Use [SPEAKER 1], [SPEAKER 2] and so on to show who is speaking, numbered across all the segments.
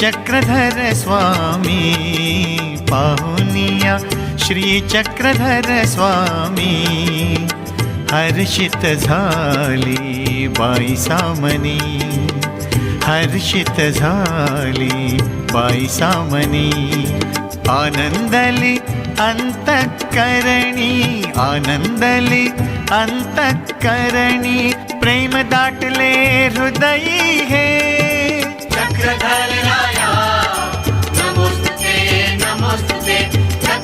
[SPEAKER 1] चक्रधर स्वामी पाहुनिया श्रीचक्रधर स्वामी हर्षित झाली बाई सामनी हर्षित झाली बाई सामनी आनंदली अंतकरणी आनंदली अंतःकरणी प्रेम दाटले हृदयी हे
[SPEAKER 2] चक्रधर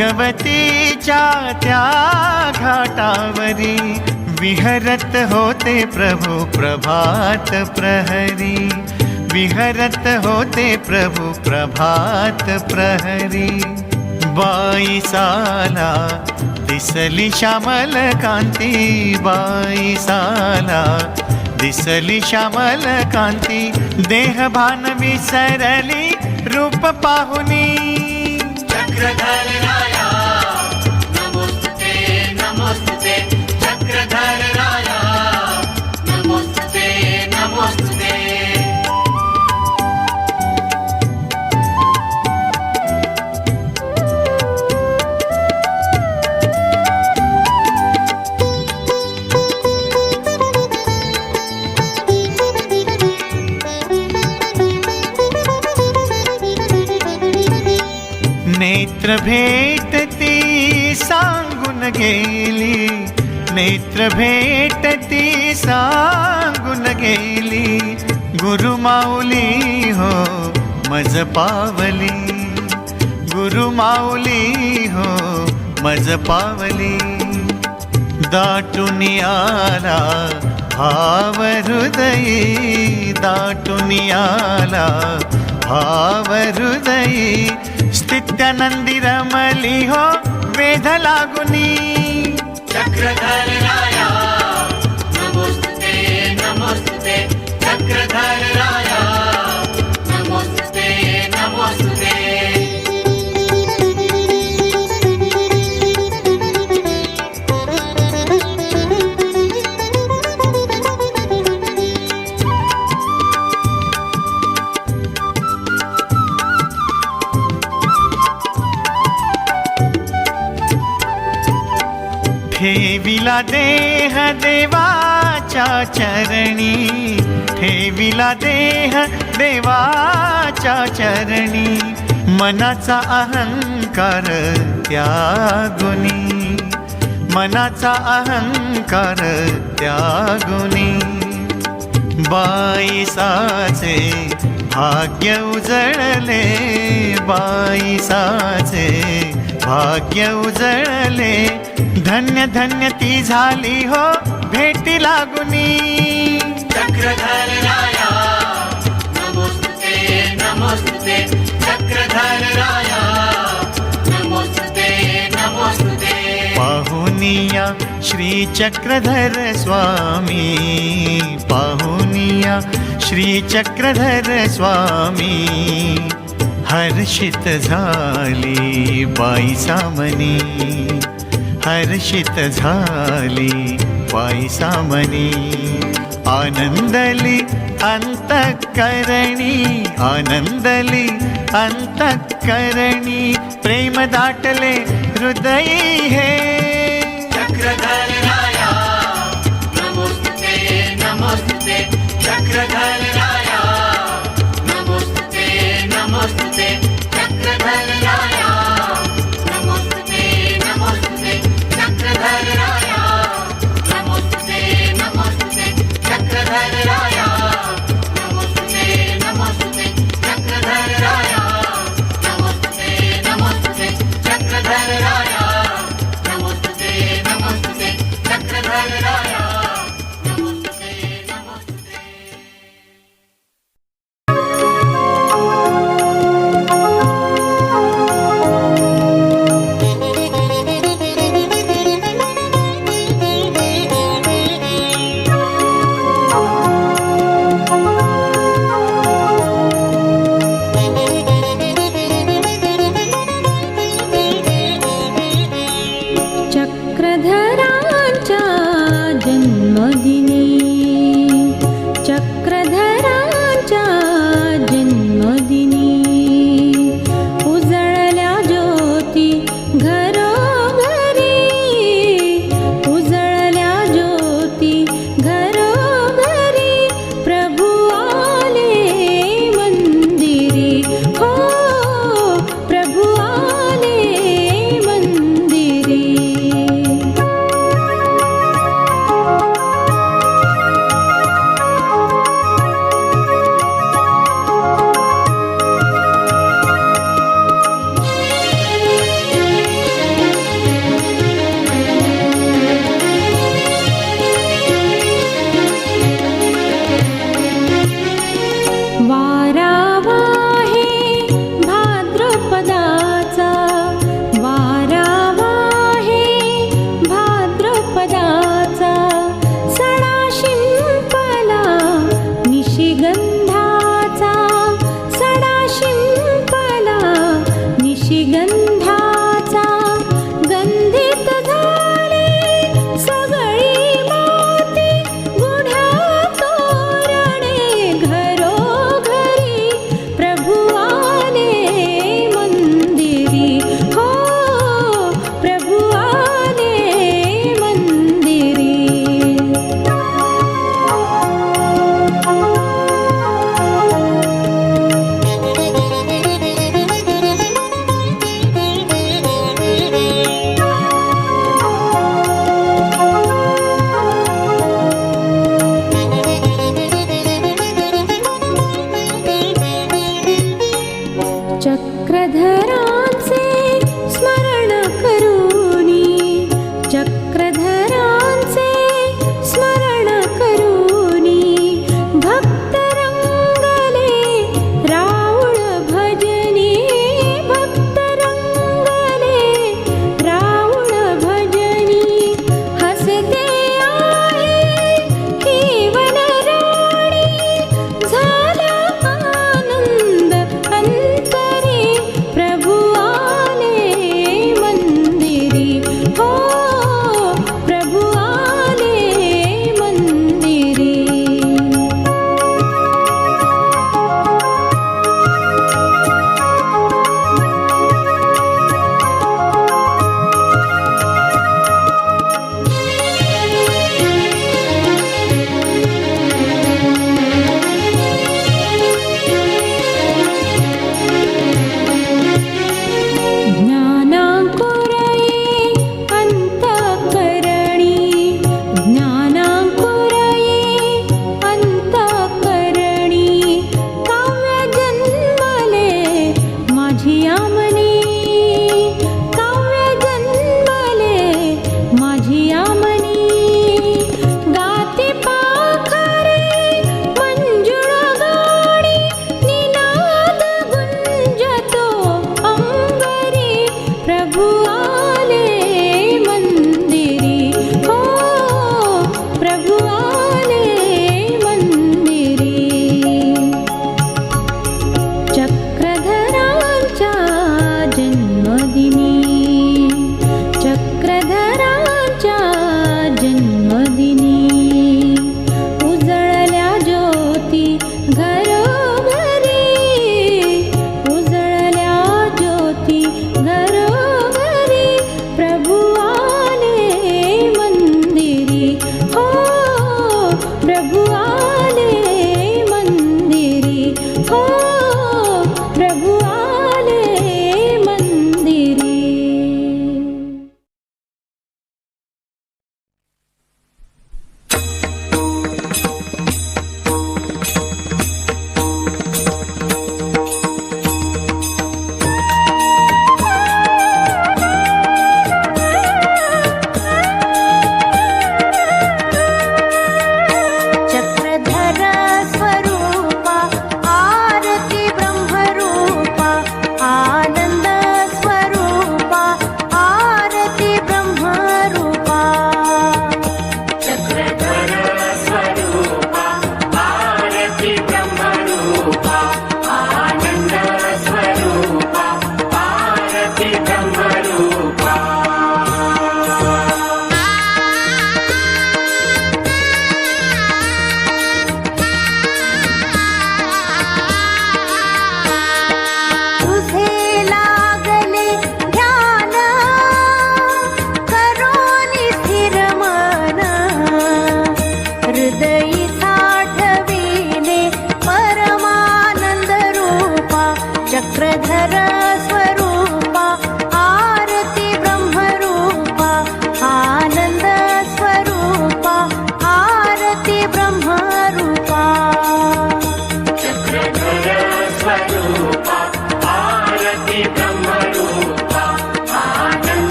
[SPEAKER 1] भगवतीच्या त्या घाटावरी विहरत होते प्रभू प्रभात प्रहरी. विहरत होते प्रभू प्रभात प्रहरी. बाई साला दिसली श्यामल कांती. बाई साला दिसली श्यामल कांती. देह भान विसरली रूप पाहुनी. चित्र घालणारा गेली नेत्र भेटती सांगून गेली गुरुमाऊली हो मज पावली. गुरुमाऊली हो मज पावली. दाटून आला भाव हृदयी दाटून आला भाव हृदयी स्थित्यानंदी रमली हो वेध लागुनी.
[SPEAKER 2] चक्रधर राया
[SPEAKER 1] चरणी ठेविला देह देवाच्या चरणी. मनाचा अहंकार त्यागुनी. मनाचा अहंकार त्यागुनी. बाईसाचे भाग्य उजळले. बाईसाचे भाग्य उजळले. धन्य धन्य ती झाली हो. भेटी लागुनी.
[SPEAKER 2] चक्रधर राया नमोस्तुते नमोस्तुते. चक्रधर राया नमोस्तुते नमोस्तुते.
[SPEAKER 1] पाहुनिया श्री चक्रधर स्वामी. पाहुनिया श्री चक्रधर स्वामी. हर्षित झाली बाई सामनी. हर्षित झाली
[SPEAKER 3] ಪಾಯಿಸಾಮನಿ ಆನಂದಲಿ ಅಂತಃಕರಣಿ ಆನಂದಲಿ ಅಂತಃಕರಣಿ ಪ್ರೇಮ
[SPEAKER 2] ದಾಟಲೆ ಹೃದಯ ಹೇ ಚಕ್ರಧರನಾಯ ನಮೋಸ್ತುತೆ ನಮೋಸ್ತುತೆ ಚಕ್ರಧರನಾಯ ನಮೋಸ್ತುತೆ
[SPEAKER 4] ನಮೋಸ್ತುತೆ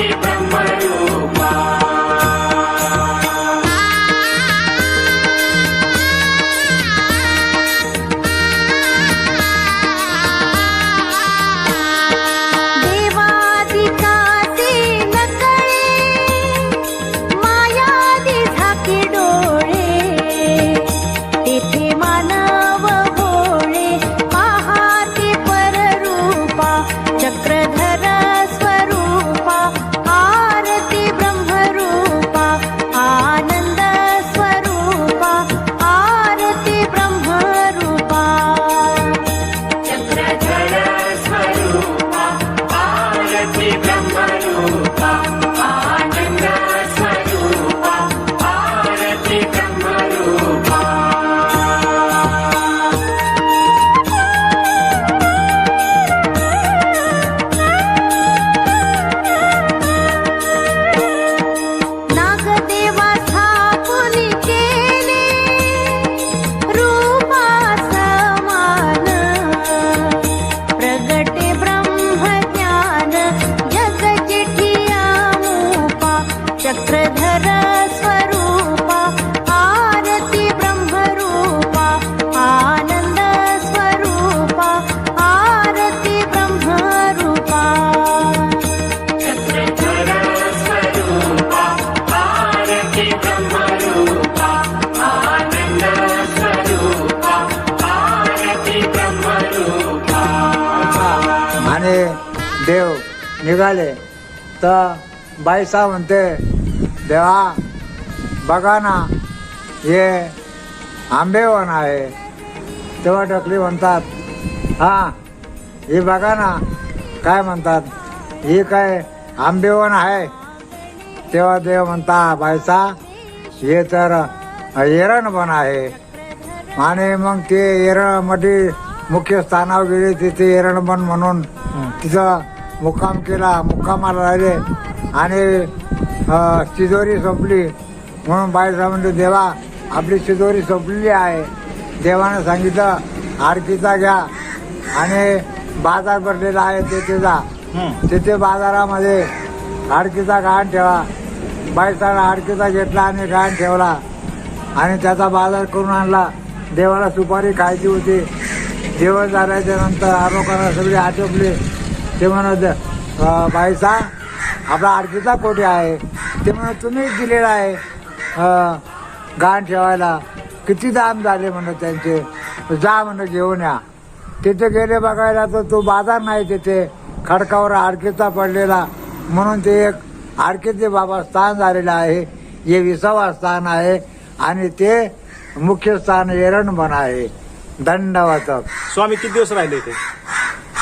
[SPEAKER 4] Keep निघाले. तर बाईसा म्हणते देवा बघा ना हे आंबेवन आहे. तेव्हा टकली म्हणतात हां हे बघा ना काय म्हणतात हे काय आंबेवन आहे? तेव्हा देव म्हणता बायसा हे तर एरणवन आहे. आणि मग ते एरणमध्ये मुख्य स्थानावर गेले तिथे एरणबन म्हणून
[SPEAKER 5] तिथं मुक्काम केला मुक्कामाला राहिले. आणि अ, शिदोरी संपली. म्हणून बाईसाहेब म्हणतो देवा आपली शिदोरी संपलेली आहे. देवानं सांगितलं आरतीचा घ्या. आणि बाजार भरलेला आहे तेथे जा. तिथे बाजारामध्ये आडकीचा घाण ठेवा. बाईसाला आडकीचा घेतला आणि घाण ठेवला. आणि त्याचा बाजार करून आणला. देवाला सुपारी खायची होती. जेवण झाल्याच्यानंतर आरोग्याला सगळे आटोपले. ते म्हणत "अं, बाईसा आपला आडकीचा कोटी आहे. ते म्हणत तुम्हीच दिलेला आहे गाण ठेवायला. किती दाम झाले? म्हणत त्यांचे. जा म्हणत घेऊन या. तिथे गेले बघायला तर तो बाजार नाही तिथे. खडकावर आडकेचा पडलेला. म्हणून ते एक आडकेचे बाबा स्थान झालेलं आहे. हे विसावा स्थान आहे. आणि ते मुख्य स्थान एरणबन आहे. दंडवाचक
[SPEAKER 6] स्वामी किती दिवस राहिले ते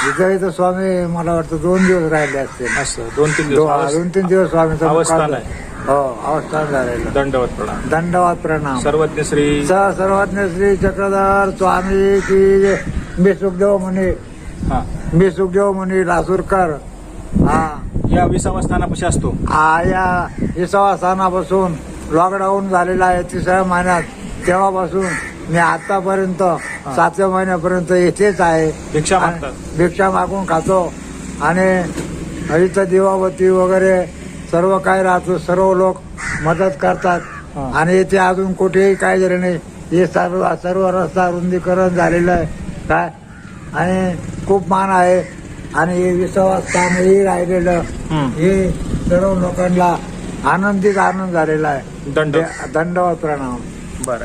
[SPEAKER 5] इथं स्वामी मला वाटतं दोन दिवस राहिले असतील
[SPEAKER 6] असं दोन तीन दिवस.
[SPEAKER 5] दोन तीन दिवस स्वामीचा
[SPEAKER 6] अवस्थान
[SPEAKER 5] मुक्काम
[SPEAKER 6] आहे.
[SPEAKER 5] हो अवस्थान झालेलं.
[SPEAKER 6] दंडवत प्रणाम.
[SPEAKER 5] दंडवात प्रणाम.
[SPEAKER 6] सर्वज्ञ श्री
[SPEAKER 5] स सर्वज्ञ श्री चक्रधर स्वामी की मी सुखदेव मुनी.
[SPEAKER 6] हा.
[SPEAKER 5] मी सुखदेव मुनी लासूरकर. हा.
[SPEAKER 6] या विसावा स्थानापाशी असतो.
[SPEAKER 5] हा या विसावा स्थानापासून लॉकडाऊन झालेला आहे तिसऱ्या महिन्यात तेव्हापासून मी आतापर्यंत सातव्या महिन्यापर्यंत इथेच आहे.
[SPEAKER 6] भिक्षा मागतात.
[SPEAKER 5] भिक्षा मागून खातो. आणि इथं दिवाबत्ती वगैरे सर्व काय राहतो. सर्व लोक मदत करतात.
[SPEAKER 6] हा.
[SPEAKER 5] आणि इथे अजून कुठेही काय झालं नाही. हे सर्व सर्व रस्ता रुंदीकरण झालेलं आहे. काय? आणि खूप मान आहे. आणि हे विसावा स्थानही राहिलेलं. हे सर्व लोकांना आनंदीत आनंद झालेला आहे.
[SPEAKER 6] दंड.
[SPEAKER 5] दंडवत प्रणाम.
[SPEAKER 6] बरं.